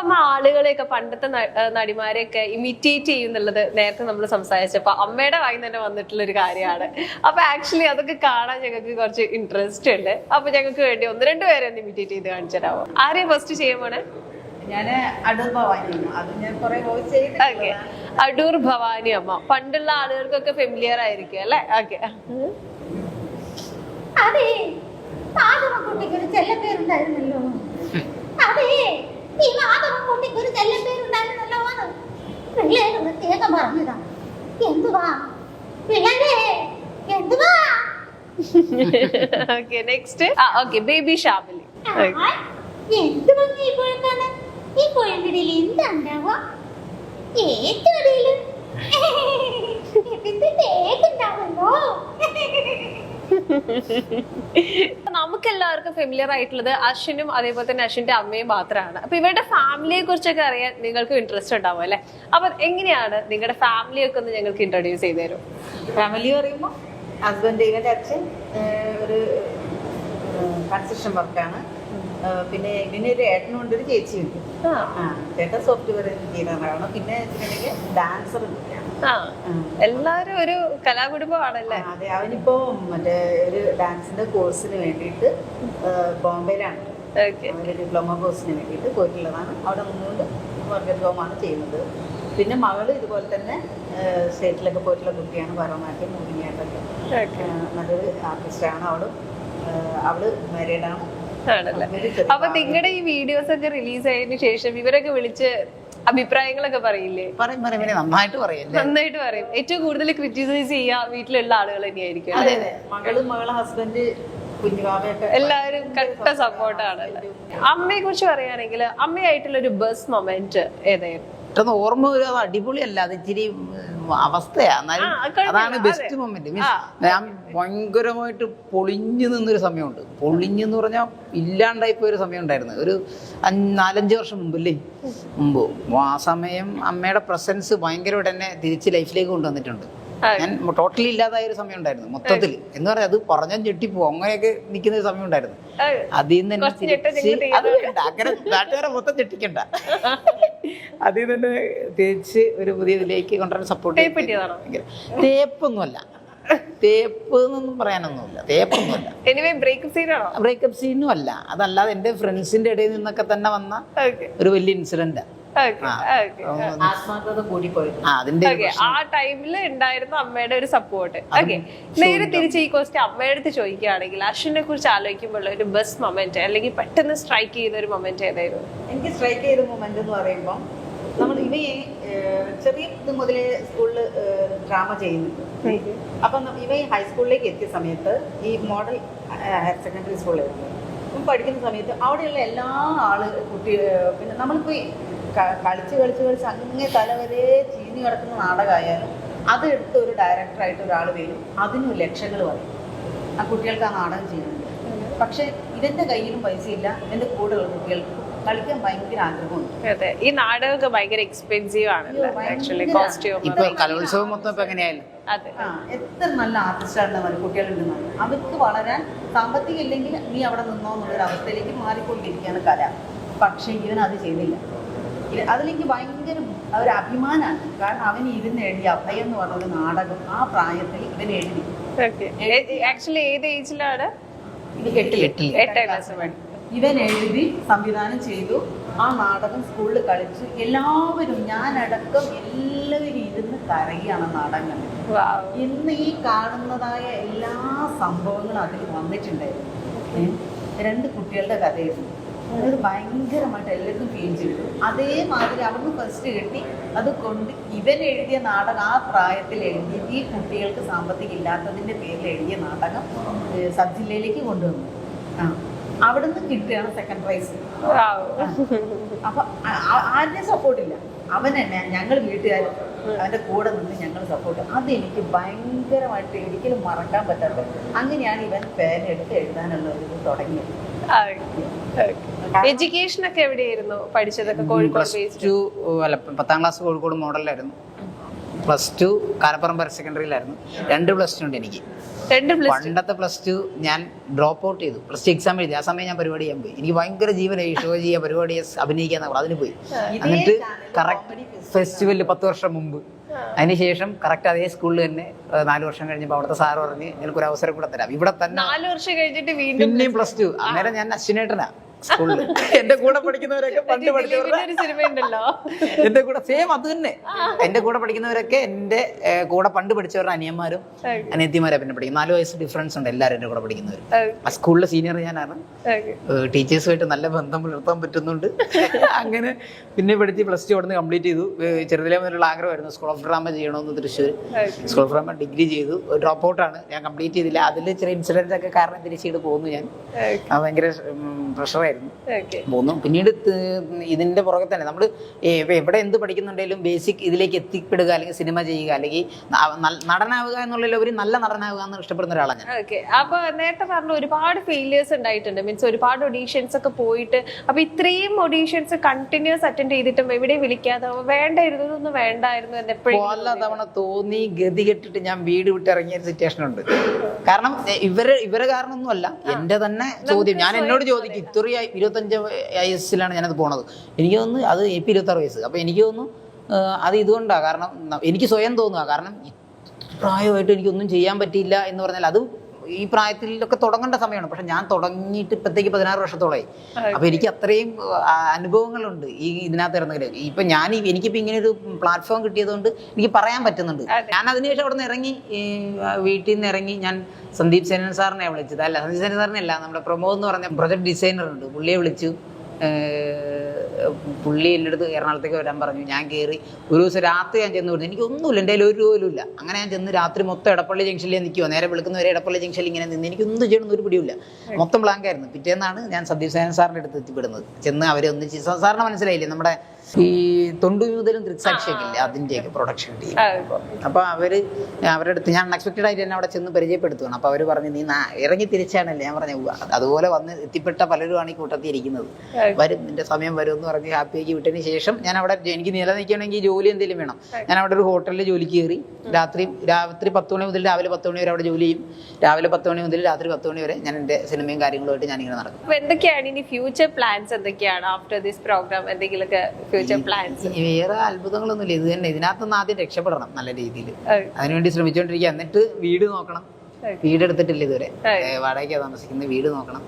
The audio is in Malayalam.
അമ്മ ആളുകളെയൊക്കെ പണ്ടത്തെ നടിമാരെയൊക്കെ ഇമിറ്റേറ്റ് ചെയ്യുന്നുള്ളത് നേരത്തെ നമ്മൾ സംസാരിച്ചപ്പോ അമ്മയുടെ വായി തന്നെ വന്നിട്ടുള്ള ഒരു കാര്യമാണ്. അപ്പൊ ആക്ച്വലി അതൊക്കെ കാണാൻ ഞങ്ങൾക്ക് കുറച്ച് ഇൻട്രസ്റ്റ് ഉണ്ട്. അപ്പൊ ഞങ്ങൾക്ക് വേണ്ടി ഒന്ന് രണ്ട് പേരെ ഒന്ന് ഇമിറ്റേറ്റ് ചെയ്ത് കാണിച്ചു തരാമോ? ആരെയും ഫസ്റ്റ് ചെയ്യാൻ പോണേ? ഞാൻ അടൂർ അത് ഞാൻ കുറെ വോയിസ് ചെയ്തിട്ടുണ്ട് അടൂർ ഭവാനി അമ്മ. പണ്ടുള്ള ആളുകൾക്കൊക്കെ ഫെമിലിയർ ആയിരിക്കും അല്ലെ? ഓക്കെ അതെ. മാധവൻകുട്ടിക്ക് ഒരു ചെല്ലപ്പേരുണ്ടായിരുന്നല്ലോ. ഒരു ചെല്ലപ്പേരുണ്ടായിരുന്നല്ലോ എന്ന് പിള്ളേര് പ്രത്യേകം പറഞ്ഞതാ. എന്തുവാ? പിള്ളേരെ എന്തുവാ? ഓക്കെ നെക്സ്റ്റ് ആ ഓക്കെ ബേബി ഷാമിലി എന്ത് ഭംഗി ഈ പുഴക്കാണ് ഈ പുഴങ്കടിയിൽ എന്താ ഉണ്ടാവുക ഏറ്റടിയിൽ ഇതിന്റെ തേക്കുണ്ടാവുമല്ലോ നമുക്ക് എല്ലാവർക്കും ഫെമിലിയർ ആയിട്ടുള്ളത് അശ്വിനും അതേപോലെ തന്നെ അശ്വിന്റെ അമ്മയും മാത്രമാണ് അപ്പൊ ഇവരുടെ ഫാമിലിയെ കുറിച്ചൊക്കെ അറിയാൻ നിങ്ങൾക്ക് ഇൻട്രസ്റ്റ് ഉണ്ടാവും അല്ലെ? അപ്പൊ എങ്ങനെയാണ് നിങ്ങളുടെ ഫാമിലിയൊക്കെ ഒന്ന് ഞങ്ങൾക്ക് ഇൻട്രൊഡ്യൂസ് ചെയ്ത് തരും. ഫാമിലി പറയുമ്പോൾ ഹസ്ബൻഡ് ഇവന്റെ അച്ഛൻ ഒരു കൺസ്ട്രക്ഷൻ വർക്കാണ് പിന്നെ ഇതിനൊരു ഏട്ടനുണ്ട് ഒരു ചേച്ചിയുണ്ട് ചേട്ടൻ സോഫ്റ്റ്വെയർ എഞ്ചിനീയറാണ് പിന്നെ ഡാൻസർ ആ എല്ലാരും ഒരു കലാകുടുംബമാണല്ലേ? അതെ. അവനിപ്പോ മറ്റേ ഒരു ഡാൻസിന്റെ കോഴ്സിന് വേണ്ടിയിട്ട് ബോംബെയിലാണ്. ഡിപ്ലോമ കോഴ്സിന് വേണ്ടിയിട്ട് പോയിട്ടുള്ളതാണ്. അവിടെ നിന്നുകൊണ്ട് വർക്ക് ഹോമാണ് ചെയ്യുന്നത്. പിന്നെ മകൾ ഇതുപോലെ തന്നെ സ്റ്റേറ്റിലൊക്കെ പോയിട്ടുള്ള കുട്ടിയാണ് ഭരതനാട്യം മോഹിനിയാട്ടൊക്കെ നല്ലൊരു ആർട്ടിസ്റ്റാണ് അവൾ. അവൾ മാരീഡാണ് ആണല്ലേ? അപ്പൊ നിങ്ങളുടെ ഈ വീഡിയോസ് ഒക്കെ റിലീസ് ആയതിനു ശേഷം ഇവരൊക്കെ വിളിച്ച് അഭിപ്രായങ്ങളൊക്കെ പറയില്ലേ? പറയും പറയും. പിന്നെ നന്നായിട്ട് പറയല്ലേ? നന്നായിട്ട് പറയും. ഏറ്റവും കൂടുതൽ ക്രിറ്റിസൈസ് ചെയ്യാ വീട്ടിലുള്ള ആളുകൾ തന്നെയായിരിക്കും അതെ? അതെ. മകൾ മകളെ ഹസ്ബൻഡ് എല്ലാവരും കട്ട സപ്പോർട്ടാണ്. അമ്മയെ കുറിച്ച് പറയുകയാണെങ്കിൽ അമ്മയായിട്ടുള്ള ഒരു ബസ് മൊമെന്റ് ഏതായിരുന്നു? പെട്ടെന്ന് ഓർമ്മ വരും. അത് അടിപൊളിയല്ല. അത് ഇച്ചിരി ഉം, അവസ്ഥയാ. എന്നാലും ആ, കുഴപ്പമില്ല. അതാണ് ബെസ്റ്റ് മൊമെന്റ് മീൻസ് ഞാൻ ഭയങ്കരമായിട്ട് പൊളിഞ്ഞു നിന്നൊരു സമയമുണ്ട്. പൊളിഞ്ഞു എന്ന് പറഞ്ഞാൽ ഇല്ലാണ്ടായി പോയൊരു സമയം ഉണ്ടായിരുന്നു ഒരു നാലഞ്ച് വർഷം മുമ്പല്ലേ മുമ്പ്. ആ സമയം അമ്മയുടെ പ്രസൻസ് ഭയങ്കരമായിട്ട് എന്നെ തിരിച്ച് ലൈഫിലേക്ക് കൊണ്ടുവന്നിട്ടുണ്ട്. ഞാൻ ടോട്ടലി ഇല്ലാതായ ഒരു സമയം ഉണ്ടായിരുന്നു മൊത്തത്തിൽ എന്ന് പറയാം അത് പറഞ്ഞാൽ ഞെട്ടിപ്പോ അങ്ങനെയൊക്കെ നിൽക്കുന്ന ഒരു സമയം ഉണ്ടായിരുന്നു അതിൽ നിന്ന് തന്നെ അങ്ങനെ നാട്ടുകാരെ മൊത്തം ഞെട്ടിക്കണ്ട. അതിൽ നിന്ന് തിരിച്ച് ഒരു പുതിയ ഇതിലേക്ക് കൊണ്ടുവരാൻ സപ്പോർട്ട്? തേപ്പൊന്നുമല്ല. തേപ്പ് എന്നൊന്നും പറയാനൊന്നുമില്ല. തേപ്പൊന്നുമല്ല. എനിവേ ബ്രേക്കപ്പ് സീനാണോ ബ്രേക്കപ്പ് സീനും അല്ല. അതല്ലാതെ എന്റെ ഫ്രണ്ട്സിന്റെ ഇടയിൽ നിന്നൊക്കെ തന്നെ വന്ന ഒരു വലിയ ഇൻസിഡന്റ് ആ അതിന്റെ ഒരു ആ ടൈമിൽ ഉണ്ടായിരുന്ന അമ്മയുടെ ഒരു സപ്പോർട്ട് ഓക്കെ നേരെ തിരിച്ച് ഈ ക്വസ്റ്റ്യൻ അമ്മയുടെ അടുത്ത് ചോദിക്കുകയാണെങ്കിൽ അശ്വിനെ കുറിച്ച് ആലോചിക്കുമ്പോൾ ഒരു ബസ് മൊമെന്റ് അല്ലെങ്കിൽ പെട്ടെന്ന് സ്ട്രൈക്ക് ചെയ്ത ഒരു മൊമെന്റ് ഏതായിരുന്നു? എനിക്ക് സ്ട്രൈക്ക് ചെയ്ത മൊമെന്റ് എന്ന് പറയുമ്പോൾ നമ്മൾ ഇവയെ ചെറിയ ഇത് മുതലേ സ്കൂളിൽ ഡ്രാമ ചെയ്യുന്നുണ്ട്. അപ്പം ഇവയെ ഇവ ഹൈസ്കൂളിലേക്ക് എത്തിയ സമയത്ത് ഈ മോഡൽ ഹയർ സെക്കൻഡറി സ്കൂളിലായിരുന്നു പഠിക്കുന്ന സമയത്ത് അവിടെയുള്ള എല്ലാ ആൾ കുട്ടി പിന്നെ നമ്മളിപ്പോൾ ക- കളിച്ച് കളിച്ച് കളിച്ച് അങ്ങനെ തല വരെ ചീഞ്ഞു കിടക്കുന്ന നാടകമായാലും അത് എടുത്ത് ഒരു ഡയറക്ടറായിട്ട് ഒരാൾ വരും. അതിനും ലക്ഷങ്ങൾ പറയും ആ കുട്ടികൾക്ക് ആ നാടകം ചെയ്യുന്നുണ്ട്. പക്ഷെ ഇവന്റെ കയ്യിലും പൈസ പൈസയില്ല. എന്റെ കൂടെയുള്ള കുട്ടികൾക്ക് കളിക്കാൻ ഭയങ്കര ആഗ്രഹമുണ്ട്. അതെ. ഈ നാടകമൊക്കെ ഭയങ്കര എക്സ്പെൻസീവ് ആണല്ലോ? ആക്ച്വലി കോസ്റ്റ്യൂം ഇപ്പൊ കലോത്സവം മൊത്തം ഇപ്പൊ എങ്ങനെയായാലും. അതെ. എത്ര നല്ല ആർട്ടിസ്റ്റാണ് കുട്ടികളുണ്ടെന്ന് അവർക്ക് വളരാൻ സാമ്പത്തികം ഇല്ലെങ്കിൽ നീ അവിടെ നിന്നോ എന്നുള്ളൊരു അവസ്ഥയിലേക്ക് മാറിക്കൊണ്ടിരിക്കുകയാണ് കല. പക്ഷെ ഇവൻ അത് ചെയ്തില്ല. ഇത് അതിലേക്ക് ഭയങ്കര ഒരു അഭിമാനമാണ് കാരണം അവൻ ഇരുന്ന് എഴുതിയ അഭയം എന്ന് പറഞ്ഞ ഒരു നാടകം ആ പ്രായത്തിൽ ഇവൻ എഴുതി. ആക്ച്വലി ഏത് ഏജിലാണ്. എട്ടാം ക്ലാസ് ഇവൻ എഴുതി സംവിധാനം ചെയ്തു ആ നാടകം സ്കൂളിൽ കളിച്ച്. എല്ലാവരും ഞാനടക്കം എല്ലാവരും ഇരുന്ന് കരയാണ് നാടകം വാവ് ഇന്ന് ഈ കാണുന്നതായ എല്ലാ സംഭവങ്ങളും അതിൽ വന്നിട്ടുണ്ടായിരുന്നു. രണ്ട് കുട്ടികളുടെ കഥയായിരുന്നു. അത് ഭയങ്കരമായിട്ട് എല്ലാവർക്കും ഫീൽ ചെയ്തു. അതേമാതിരി അവിടുന്ന് ഫസ്റ്റ് കിട്ടി. അത് കൊണ്ട് ഇവൻ എഴുതിയ നാടകം ആ പ്രായത്തിൽ എഴുതി ഈ കുട്ടികൾക്ക് സാമ്പത്തികം ഇല്ലാത്തതിന്റെ പേരിൽ എഴുതിയ നാടകം സബ് ജില്ലയിലേക്ക് കൊണ്ടുവന്നു. ആ അവിടുന്ന് കിട്ടുകയാണ് സെക്കൻഡ് പ്രൈസ് അപ്പൊ ആരുടെയും സപ്പോർട്ടില്ല അവൻ തന്നെ ഞങ്ങൾ വീട്ടുകാർ അവന്റെ കൂടെ നിന്ന് ഞങ്ങൾ സപ്പോർട്ട് അതെനിക്ക് ഭയങ്കരമായിട്ട് ഒരിക്കലും മറക്കാൻ പറ്റാത്ത. അങ്ങനെയാണ് ഇവൻ പേനെടുത്ത് എഴുതാനുള്ള ഒരു തുടങ്ങിയത്. എഡ്യൂക്കേഷൻ ഒക്കെ എവിടെയായിരുന്നു പഠിച്ചതൊക്കെ കോഴിക്കോട് ടു അല്ല പത്താം ക്ലാസ് കോഴിക്കോട് മോഡലായിരുന്നു പ്ലസ് ടു കാലപ്പുറം ഹയർ സെക്കൻഡറിയിലായിരുന്നു രണ്ട് പ്ലസ് ടു ഉണ്ട് എനിക്ക്. രണ്ട് പ്ലസ് പണ്ടത്തെ പ്ലസ് ടു ഞാൻ ഡ്രോപ്പ് ഔട്ട് ചെയ്തു. പ്ലസ് ടു എക്സാം എഴുതി. ആ സമയം ഞാൻ പരിപാടി ചെയ്യാൻ പോയി. എനിക്ക് ഭയങ്കര ജീവനായി ഷോ ചെയ്യുക പരിപാടി അഭിനയിക്കാൻ അഭിനയിക്കുക എന്നൊക്കെ അതിന് പോയി എന്നിട്ട് കറക്റ്റ് ഫെസ്റ്റിവലിൽ പത്ത് വർഷം മുമ്പ്. അതിനുശേഷം കറക്റ്റ് അതേ സ്കൂളിൽ തന്നെ നാലു വർഷം കഴിഞ്ഞപ്പോൾ അവിടുത്തെ സാർ പറഞ്ഞ് നിനക്കൊരു അവസരം കൂടെ തരാം. ഇവിടെ തന്നെ നാല് വർഷം കഴിഞ്ഞിട്ട് വീണ്ടും പ്ലസ് ടു അന്നേരം ഞാൻ അശ്വിനേട്ടനാ. സ്കൂളിൽ എന്റെ കൂടെ പഠിക്കുന്നവരൊക്കെ പണ്ട് പഠിച്ചവരുണ്ടല്ലോ എന്റെ കൂടെ സെയിം അത് തന്നെ. എന്റെ കൂടെ പഠിക്കുന്നവരൊക്കെ എന്റെ കൂടെ പണ്ട് പഠിച്ചവരുടെ അനിയന്മാരും അനിയത്തിമാരെ പിന്നെ പഠിക്കും. നാല് വയസ്സ് ഡിഫറൻസ് ഉണ്ട് എല്ലാവരും എന്റെ കൂടെ പഠിക്കുന്നവർ ആ സ്കൂളിലെ സീനിയർ ഞാനാണ്. ടീച്ചേഴ്സുമായിട്ട് നല്ല ബന്ധം പുലർത്താൻ പറ്റുന്നുണ്ട്. അങ്ങനെ പിന്നെ പഠിച്ച് പ്ലസ് ടു അവിടുന്ന് കംപ്ലീറ്റ് ചെയ്തു. ചെറുതിലെ മുതലുള്ള ആഗ്രഹമായിരുന്നു സ്കൂൾ ഓഫ് ഡ്രാമ ചെയ്യണമെന്ന് Thrissur school of drama degree ചെയ്തു. ഡ്രോപ്പ് ഔട്ടാണ് ഞാൻ കംപ്ലീറ്റ് ചെയ്തില്ല. അതിൽ ചില ഇൻസിഡൻസ് ഒക്കെ കാരണം തിരിച്ചിട്ട് പോകുന്നു ഞാൻ. ഭയങ്കര പ്രഷറായിരുന്നു Okay. മൂന്നും. പിന്നീട് ഇതിന്റെ പുറകെ തന്നെ നമ്മൾ എവിടെ എന്ത് പഠിക്കുന്നുണ്ടെങ്കിലും ബേസിക് ഇതിലേക്ക് എത്തിപ്പെടുക അല്ലെങ്കിൽ സിനിമ ചെയ്യുക അല്ലെങ്കിൽ നടനാവുക എന്നുള്ളതിലുപരി നല്ല നടനാവുക എന്ന് ഇഷ്ടപ്പെടുന്ന ഒരാളാണ് ഞാൻ. അപ്പൊ നേരത്തെ പറഞ്ഞ ഒരുപാട് ഫെയിലിയേഴ്സ് ഉണ്ടായിട്ടുണ്ട്. മീൻസ് ഒരുപാട് ഒഡീഷൻസ് ഒക്കെ പോയിട്ട് അപ്പൊ ഇത്രയും ഒഡീഷൻസ് കണ്ടിന്യൂസ് അറ്റൻഡ് ചെയ്തിട്ടും എവിടെ വിളിക്കാതെ വേണ്ടായിരുന്നു ഇതൊന്നും വേണ്ടായിരുന്നു എന്ന് എപ്പോഴും പല തവണ തോന്നി ഗതി കെട്ടിട്ട് ഞാൻ വീട് വിട്ടിറങ്ങിയ സിറ്റുവേഷൻ ഉണ്ട്. കാരണം ഇവർ ഇവരെ കാരണമൊന്നുമല്ല. എന്റെ തന്നെ ചോദ്യം. ഞാൻ എന്നോട് ചോദിക്കും ഇത്രയായി ഇരുപത്തഞ്ച് വയസ്സിലാണ് ഞാനത് പോണത്. എനിക്ക് തോന്നുന്നു അത് ഇപ്പം ഇരുപത്താറ് വയസ്സ്. അപ്പം എനിക്ക് തോന്നുന്നു അത് ഇതുകൊണ്ടാണ് കാരണം എനിക്ക് സ്വയം തോന്നുക കാരണം പ്രായമായിട്ട് എനിക്കൊന്നും ചെയ്യാൻ പറ്റിയില്ല എന്ന് പറഞ്ഞാൽ അത് ഈ പ്രായത്തിലൊക്കെ തുടങ്ങേണ്ട സമയമാണ്. പക്ഷെ ഞാൻ തുടങ്ങിയിട്ട് ഇപ്പത്തേക്ക് പതിനാറ് വർഷത്തോളമായി അപ്പൊ എനിക്ക് അത്രയും അനുഭവങ്ങളുണ്ട് ഈ ഇതിനകത്ത് ഇറങ്ങൽ. ഇപ്പൊ ഞാൻ എനിക്കിപ്പോ ഇങ്ങനെ ഒരു പ്ലാറ്റ്ഫോം കിട്ടിയതുകൊണ്ട് എനിക്ക് പറയാൻ പറ്റുന്നുണ്ട്. ഞാൻ അതിനുശേഷം അവിടെ നിന്ന് ഇറങ്ങി വീട്ടിൽ നിന്ന് ഇറങ്ങി ഞാൻ സന്ദീപ് സേനൻ സാറിനെ വിളിച്ചത്. അല്ല സന്ദീപ് സേനൻ സാറിനെ അല്ല നമ്മുടെ പ്രമോദ് എന്ന് പറഞ്ഞ പ്രൊജക്ട് ഡിസൈനർ ഉണ്ട്. പുള്ളിയെ വിളിച്ചു. പുള്ളി എന്റെ അടുത്ത് എറണാകുളത്തേക്ക് വരാൻ പറഞ്ഞു. ഞാൻ കയറി ഒരു ദിവസം രാത്രി ഞാൻ ചെന്ന് വിടുന്നു എനിക്ക് ഒന്നുമില്ല എന്റെ കയ്യിൽ ഒരു ഇല്ല. അങ്ങനെ ഞാൻ ചെന്ന് രാത്രി മൊത്തം എടപ്പള്ളി ജംഗ്ഷനിൽ നിൽക്കുമോ നേരെ വിളിക്കുന്നവരെ എടപ്പള്ളി ജംഗ്ഷനിൽ ഇങ്ങനെ നിന്ന് എനിക്ക് ഒന്നും ചെയ്യണമെന്ന് ഒരു പിടിയില്ല മൊത്തം ബ്ലാങ്ക് ആയിരുന്നു. പിറ്റേന്നാണ് ഞാൻ സന്ദീപ് സേനൻ സാറിന്റെ അടുത്ത് എത്തിപ്പെടുന്നത്. ചെന്ന് അവരെ ഒന്നിച്ച് സാറിന് മനസ്സിലായില്ലേ? നമ്മുടെ ഈ തൊണ്ടു മുതലും ദൃക്സാക്ഷിയൊക്കെ ഇല്ലേ അതിന്റെയൊക്കെ പ്രൊഡക്ഷൻ ടീം അപ്പോൾ അവർ അവരുടെ അടുത്ത് ഞാൻ അൺഎക്സ്പെക്റ്റഡ് ആയിട്ട് തന്നെ അവിടെ ചെന്ന് പരിചയപ്പെടുത്തുകയാണ് അപ്പോൾ അവർ പറഞ്ഞു നീ ഇറങ്ങി തിരിച്ചാണല്ലേ ഞാൻ പറഞ്ഞു അതുപോലെ വന്ന് എത്തിപ്പെട്ട പലരുമാണ് ഈ കൂട്ടത്തിൽ ഇരിക്കുന്നത്. വരും നിന്റെ സമയം വരും എന്ന് പറഞ്ഞ് ഹാപ്പിയാക്കി വിട്ടതിന് ശേഷം ഞാൻ അവിടെ എനിക്ക് നിലനിൽക്കണമെങ്കിൽ ജോലി എന്തെങ്കിലും വേണം. ഞാൻ അവിടെ ഒരു ഹോട്ടലിൽ ജോലിക്ക് കയറി. രാത്രി രാത്രി പത്ത് മണി മുതൽ രാവിലെ പത്ത് മണി വരെ അവിടെ ജോലി ചെയ്യും. രാവിലെ പത്ത് മണി മുതൽ രാത്രി പത്ത് മണി വരെ ഞാൻ എന്റെ സിനിമയും കാര്യങ്ങളുമായിട്ട് ഞാനിങ്ങനെ നടക്കും. എന്തൊക്കെയാണ് ഇനി ഫ്യൂച്ചർ പ്ലാൻസ് എന്തൊക്കെയാണ് ആഫ്റ്റർ ദിസ് പ്രോഗ്രാം എന്തെങ്കിലുമൊക്കെ ഫ്യൂച്ചർ പ്ലാൻസ് വേറെ അത്ഭുതങ്ങളൊന്നുമില്ല. ഇത് തന്നെ. ഇതിനകത്തുനിന്ന് ആദ്യം രക്ഷപ്പെടണം നല്ല രീതിയിൽ. അതിനുവേണ്ടി ശ്രമിച്ചുകൊണ്ടിരിക്കുക എന്നിട്ട് വീട് നോക്കണം. വീടെടുത്തിട്ടില്ല ഇതുവരെ. വാടകയ്ക്കാ താമസിക്കുന്നത് വീട് നോക്കണം.